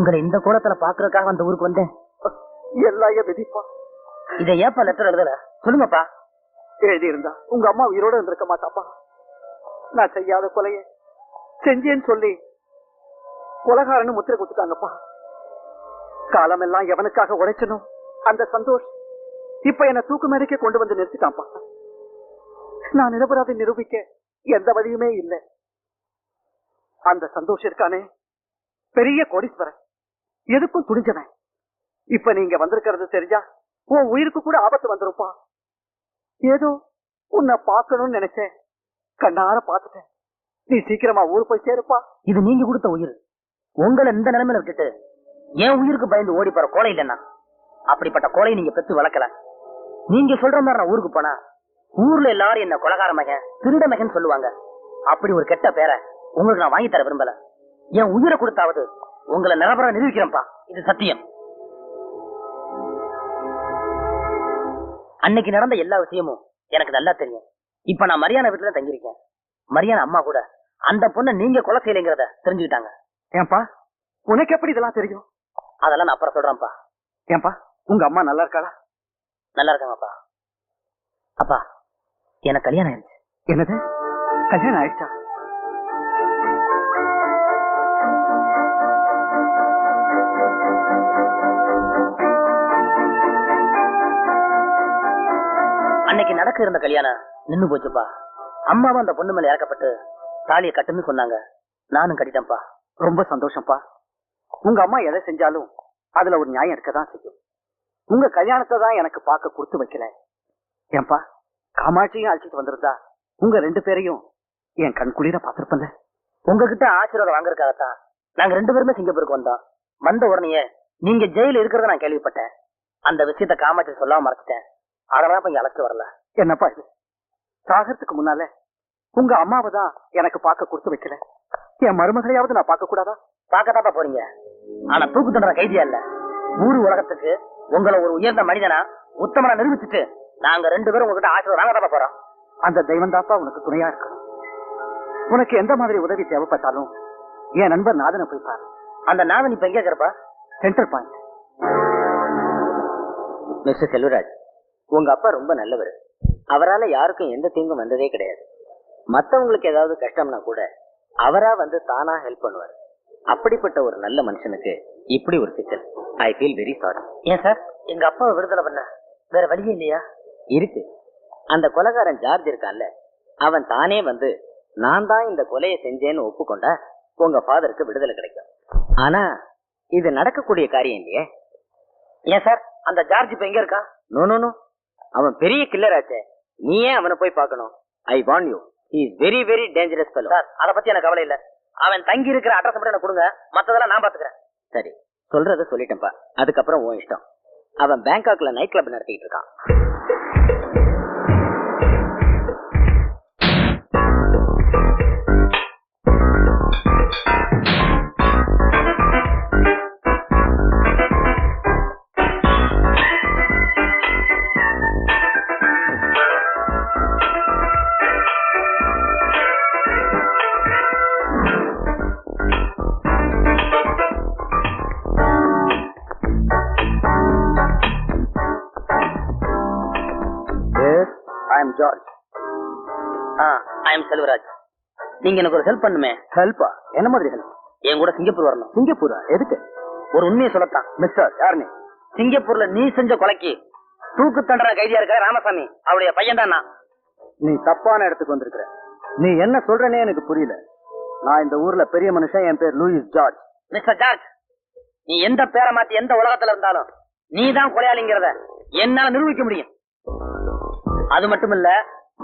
உங்களை இந்த கோலத்துல பாக்குறதுக்காக அந்த ஊருக்கு வந்தேன். எல்லாம் விதிப்பா. இதை ஏப்பா லெட்டர் எழுதல? சொல்லுங்கப்பா. எழுதி இருந்தா உங்க அம்மா உயிரோட இருந்திருக்க மாட்டாப்பா. நான் செய்யாத கொலையை செஞ்சேன்னு சொல்லி கொலகாரன்னு முத்திரை குத்துட்டாங்கப்பா. காலமெல்லாம் எவனுக்காக உழைச்சனும் அந்த சந்தோஷ் இப்ப என்ன தூக்கு மேடைக்கே கொண்டு வந்து நிறுத்திட்டான்ப்பா. நான் நிரபராதை நிரூபிக்க எந்த வழியுமே இல்லை. அந்த சந்தோஷ் இருக்கானே. பெரிய கோடீஸ்வரன். எதுக்கும் துணிஞ்சவன். இப்ப நீங்க வந்திருக்கிறது தெரிஞ்சா உன் உயிருக்கு கூட ஆபத்து வந்துருப்பா. ஏதோ உன்னை பார்க்கணும்னு நினைச்சேன். கண்ணார பார்த்துட்டேன். நீ சீக்கிரமா ஊர் போய் சேருப்பா. இது நீங்க கொடுத்த உயிர். உங்களை இந்த நிலைமையில விட்டுட்டு என் உயிருக்கு பயந்து ஓடி போற கோலை இல்லைன்னா அப்படிப்பட்ட கோலையை நீங்க பெத்து வளர்க்கல. நீங்க சொல்ற மாதிரி நான் ஊருக்கு போனா ஊர்ல எல்லாரும் என்ன கொலகார மகன் திருட மகன் சொல்லுவாங்க. அப்படி ஒரு கெட்ட பேரை உங்களுக்கு நான் வாங்கி தர விரும்பல. என் உயிரை கொடுத்தாவது உங்களை நிரபரம் நிரூபிக்கிறேன்ப்பா. இது சத்தியம். அன்னைக்கு நடந்த எல்லா விஷயமும் எனக்கு நல்லா தெரியும். இப்ப நான் மரியாதை வீட்டுல தங்கியிருக்கேன். மரியாதை அம்மா கூட. அந்த பொண்ணை நீங்க கொலை செய்யலைங்கிறத தெரிஞ்சுக்கிட்டாங்க. ஏன்பா? உனக்கு எப்படி இதெல்லாம் தெரியும்? அதெல்லாம் நான் அப்புறம் சொல்றேன்ப்பா. ஏன்பா? உங்க அம்மா நல்லா இருக்காளா? நல்லா இருக்காங்கப்பா. அப்பா எனக்கு கல்யாணம் ஆயிடுச்சு. என்னது? கல்யாணம் ஆயிடுச்சா? நடக்க இருந்த கல்யாணம் நின்னு போச்சுப்பா. அம்மாவும் அந்த பொண்ணு மேல இறக்கப்பட்டு தாலியை கட்டுன்னு சொன்னாங்க. நானும் கட்டிட்டேன்ப்பா. ரொம்ப சந்தோஷம்ப்பா. உங்க அம்மா எதை செஞ்சாலும் அதுல ஒரு நியாயம் இருக்கதான் செய்யும். உங்க கல்யாணத்தை தான் எனக்கு பார்க்க கொடுத்து வைக்கல. ஏன்பா காமாட்சியும் அழைச்சிட்டு வந்திருந்தா உங்க ரெண்டு பேரையும் என் கண் குளிர பார்த்திருப்பேன்ல? உங்ககிட்ட ஆசீர்வாதம் வாங்குறதுக்காகத்தான் நாங்க ரெண்டு பேருமே சிங்கப்பூருக்கு வந்தோம். வந்த உடனே நீங்க ஜெயில இருக்கிறத நான் கேள்விப்பட்டேன். அந்த விஷயத்த காமாட்சி சொல்லாம மறைச்சிட்டேன் அதனால இப்ப இங்க அழைச்சிட்டு வரல. என்னப்பா இது சாகறதுக்கு முன்னால உங்க அம்மாவை தான் எனக்கு பார்க்க கொடுத்து வைக்கல. என் மருமகளையாவது நான் பார்க்க கூடாதா? பாக்கத்தாப்பா போறீங்க. ஆனா தூக்கு தண்டனை கைதியா இல்ல. ஊரு உலகத்துக்கு உங்களை ஒரு உயர்ந்த மனிதனா உத்தமனா நிரூபிச்சுட்டு நாங்க ரெண்டு பேரும் உங்ககிட்ட ஆசீர்வாதம் வாங்க போறோம். அந்த தெய்வம் தாப்பா உனக்கு துணையா இருக்கணும் உனக்கு எந்த மாதிரி உதவி தேவைப்பட்டாலும் என் நண்பர் நாதனை போய் பாரு. அந்த நாதன் இப்ப எங்க இருக்கிறப்பா? சென்டர் பாயிண்ட் மிஸ்டர் செல்வராஜ் உங்க அப்பா ரொம்ப நல்லவர். அவரால யாருக்கும் எந்த தீங்கும் வந்ததே கிடையாது. மத்தவங்களுக்கு ஏதாவது கஷ்டம்னா கூட அவரா வந்து தானா ஹெல்ப் பண்ணுவார். அப்படிப்பட்ட ஒரு நல்ல மனுஷனுக்கு இப்படி ஒரு சிக்கல். ஐ ஃபீல் வெரி சாரி ஏன் சார்? எங்க அப்பாவை விடுதலை பண்ண வேற வழியே இல்லையா? இருக்கு. அந்த கொலைகாரன் ஜார்ஜ் இருக்கான்ல அவன் தானே வந்து நான் தான் இந்த கொலையை செஞ்சேன்னு ஒப்புக்கொண்டா உங்க ஃபாதருக்கு விடுதலை கிடைக்கும். ஆனா இது நடக்கக்கூடிய காரியம் இல்லையே? ஏன் சார்? அந்த ஜார்ஜ் இப்ப எங்க இருக்கா நோ நோ நோ அவன் பெரிய கில்லர் ஆச்சே. நீ ஏன் அவனை போய் பார்க்கணும். I want you is very very dangerous fellow. Sir அத பத்தி எனக்கு கவலை இல்ல. அவன் தங்கி இருக்கிற அட்ரஸ் மட்டும் எனக்கு கொடுங்க. மத்ததெல்லாம் நான் பாத்துக்கிறேன் சரி. சொல்றத சொல்லிட்டேன்ப்பா. அதுக்கப்புறம் உன் இஷ்டம். அவன் பேங்காக்ல நைட் கிளப் நடத்திட்டு இருக்கான். ஐ எம் செல்வராஜ் நீங்க எனக்கு ஒரு ஹெல்ப் பண்ணுமே. ஹெல்ப்பா என்ன மாதிரி ஹெல்ப் என் கூட சிங்கப்பூர் வரணும். சிங்கப்பூரா? எதுக்கு? ஒரு உண்மையை சொல்லத்தான். மிஸ்டர் யார் நீ சிங்கப்பூர்ல நீ செஞ்ச கொலைக்கு தூக்கு தண்டனை கைதியா இருக்கிற ராமசாமி. அவருடைய பையன் தான் நான். நீ தப்பான இடத்துக்கு வந்திருக்கிற. நீ என்ன சொல்றனே எனக்கு புரியல. நான் இந்த ஊர்ல பெரிய மனுஷன் என் பேர் லூயிஸ் ஜார்ஜ். மிஸ்டர் ஜார்ஜ் நீ எந்த பேரை மாத்தி எந்த உலகத்துல இருந்தாலும் நீ தான் கொலையாளிங்கிறத என்னால நிரூபிக்க முடியும். அது மட்டும் இல்ல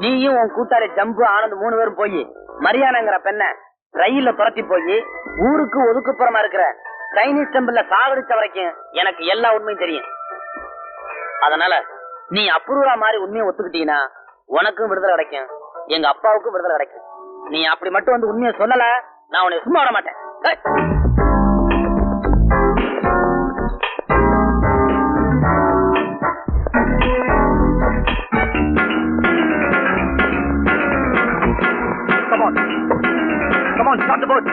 நீயும் உன் கூட்டாளி ஜம்பு ஆனந்த் மூணு பேரும் போய் மரியாதைங்கிற பெண்ணை ரயில்ல துரத்தி போய் ஊருக்கு ஒதுக்குப்புறமா இருக்கிற சைனீஸ் டெம்பிள்ல சாகடிச்ச வரைக்கும் எனக்கு எல்லா உண்மையும் தெரியும். அதனால நீ அப்ரூவா மாதிரி உண்மையை ஒத்துக்கிட்டீங்கன்னா உனக்கும் விடுதலை கிடைக்கும் எங்க அப்பாவுக்கும் விடுதலை கிடைக்கும். நீ அப்படி மட்டும் வந்து உண்மையை சொல்லல நான் உன்னை சும்மா விட மாட்டேன். Come on, start the boat.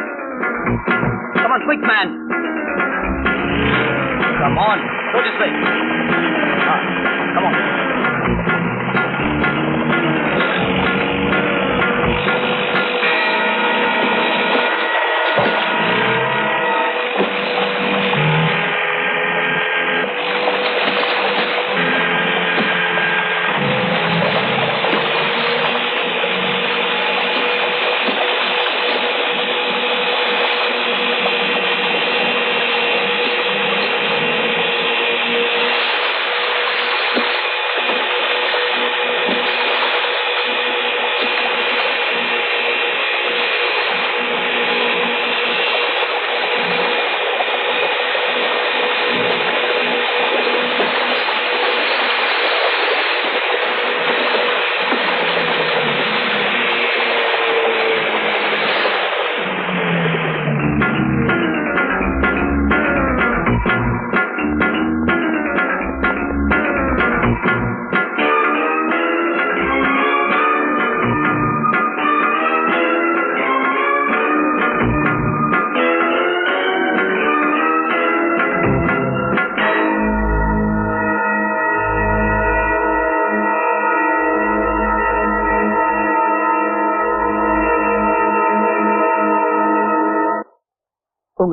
Come on, quick, man. Come on, go this way. Ah, come on.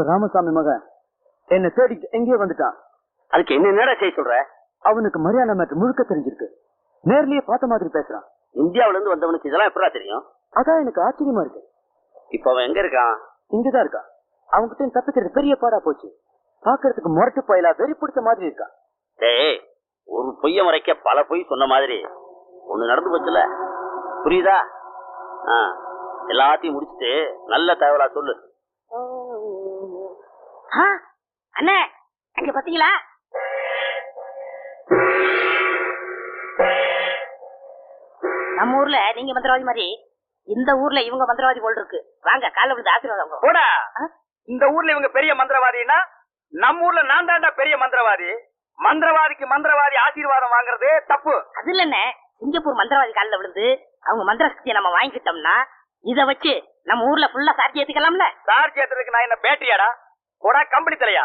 உங்க ராமசாமி மகன் என்ன தேடிட்டு எங்கேயோ வந்துட்டான். அதுக்கு என்ன என்னடா செய்ய சொல்ற? அவனுக்கு மரியாதை மேட்டர் முழுக்க தெரிஞ்சிருக்கு. நேர்லயே பார்த்த மாதிரி பேசுறான். இந்தியாவுல இருந்து வந்தவனுக்கு இதெல்லாம் எப்படா தெரியும்? அதான் எனக்கு ஆச்சரியமா இருக்கு. இப்ப அவன் எங்க இருக்கான்? இங்கதான் இருக்கான். அவன்கிட்ட தப்பிக்கிறது பெரிய பாடா போச்சு. பாக்குறதுக்கு முரட்டு பயலா வெறி பிடிச்ச மாதிரி இருக்கான். டேய் ஒரு பொய்ய மறைக்க பல பொய் சொன்ன மாதிரி. ஒண்ணு நடந்து போச்சுல? புரியுதா? எல்லாத்தையும் முடிச்சிட்டு நல்ல தகவலா சொல்லு. அண்ணே அங்க பாத்தீங்களா? நம்ம ஊர்ல நீங்க மந்திரவாதி மாதிரி இந்த ஊர்ல இவங்க மந்திரவாதி போல் இருக்கு. வாங்க காலைல விழுந்து ஆசீர்வாதம் ஆ? இந்த ஊர்ல இவங்க பெரிய மந்திரவாதின்னா நம்ம ஊர்ல நான் தாண்டா பெரிய மந்திரவாதி. மந்திரவாதிக்கு மந்திரவாதி ஆசீர்வாதம் வாங்குறது தப்பு. அது இல்லண்ணே சிங்கப்பூர் மந்திரவாதி காலில் விழுந்து அவங்க மந்திர சக்தியை நம்ம வாங்கிக்கிட்டோம்னா இத வச்சு நம்ம ஊர்ல ஃபுல்லா சார்ஜ் ஏத்துக்கலாம்ல? சார் சேர்த்ததுக்கு நான் என்ன பேட்டரியாடா? போடா கம்பெனி தலையா?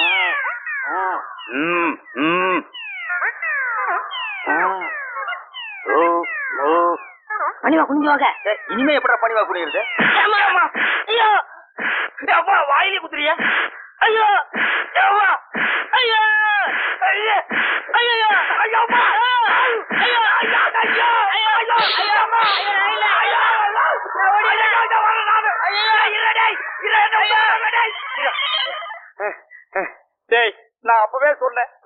ஆ. ஆ. ம் ம் ஓ ஓ மணிவா குனிஞ்சு வாங்க டேய், இனிமே எப்படா பணிவா அப்பா வாயிலே குத்துறியா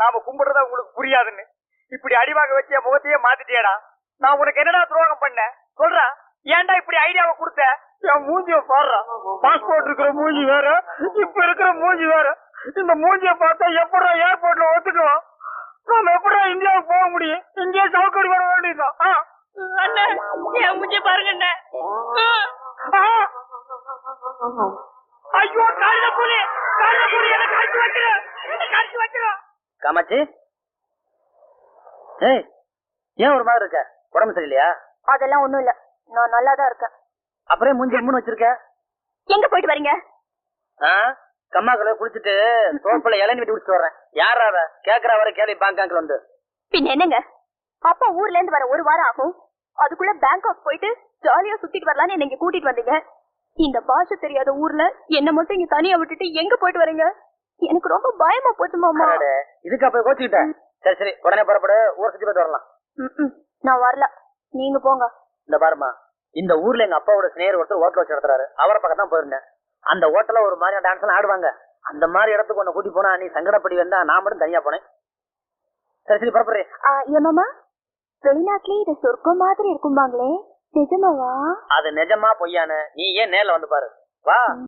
நாம கும்பிடுறத உங்களுக்கு புரியாதுன்னு. இப்படி அடிவாங்க வச்சு முகத்தையே மாத்திட்டியடா. நான் உனக்கு என்னடா துரோகம் பண்ணேன் சொல்றா ஏன்டா இப்படி ஐடியாவை கொடுத்த? என் மூஞ்சிய பாடுறா பாஸ்போர்ட் இருக்கிற மூஞ்சி வேற இப்ப இருக்கிற மூஞ்சி வேற. இந்த மூஞ்சிய பார்த்தா எப்படா ஏர்போர்ட்ல ஒத்துக்குவான்? நாம எப்படா இந்தியாவுக்கு போக முடியும்? இங்கேயே சவுக்கடி வர வேண்டியதுதான். ஆ. அண்ணே என் மூஞ்சி பாருங்க அண்ணே. ஆ. ஐயோ காலில புலி. காலில புலி என்ன காய்ச்சி வைக்கிறேன் என்ன காய்ச்சி வைக்கிறேன் காமாச்சி ஏய் ஏன் ஒரு மாதிரி இருக்க? உடம்பு சரியில்லையா? அதெல்லாம் ஒண்ணும் இல்ல. நான் நல்லா தான் இருக்கேன். அப்புறம் மூஞ்சி மூணு வச்சிருக்க? எங்க போயிட்டு வரீங்க? ஆ? கம்மாக்குள்ள குளிச்சுட்டு தோப்புல இளநீ வெட்டி குடிச்சிட்டு வர்றேன். யாரா அவ? கேக்குறா வர கேள்வி பேங்காங்க்ல வந்து. பின்ன என்னங்க? அப்பா ஊர்ல இருந்து வர ஒரு வாரம் ஆகும். அதுக்குள்ள பேங்காக் போயிட்டு ஜாலியா சுத்திட்டு வரலாம்னு என்ன இங்க கூட்டிட்டு வந்தீங்க. இந்த பாஷை தெரியாத ஊர்ல என்ன மட்டும் இங்க தனியா விட்டுட்டு எங்க போயிட்டு வரீங்க? எனக்கு ரொம்ப பயமா போச்சு மாமா. இதுக்கு அப்ப கோச்சுக்கிட்ட சரி சரி. உடனே புறப்படு. ஊர் சுத்தி போயிட்டு வரலாம். நான் வரல. நீங்க போங்க. இந்த பாருமா இந்த ஊர்ல எங்க அப்பாவோட ஸ்நேகர் ஒருத்தர் ஹோட்டல் வச்சு நடத்துறாரு. அவரை பக்கம் தான் போயிருந்தேன். அந்த ஹோட்டல்ல ஒரு மாதிரியான டான்ஸ் எல்லாம் ஆடுவாங்க. அந்த மாதிரி இடத்துக்கு ஒண்ணு கூட்டி போனா நீ சங்கடப்படி வந்தா நான் மட்டும் தனியா போனேன். சரி சரி புறப்படுறேன் ஆ, ஏன் மாமா? வெளிநாட்டுலயே இது சொர்க்கம் மாதிரி இருக்கும்பாங்களே. நிஜமாவா? அது நிஜமா பொய்யான்னு நீ ஏன் நேர்ல வந்து பாரு. வா.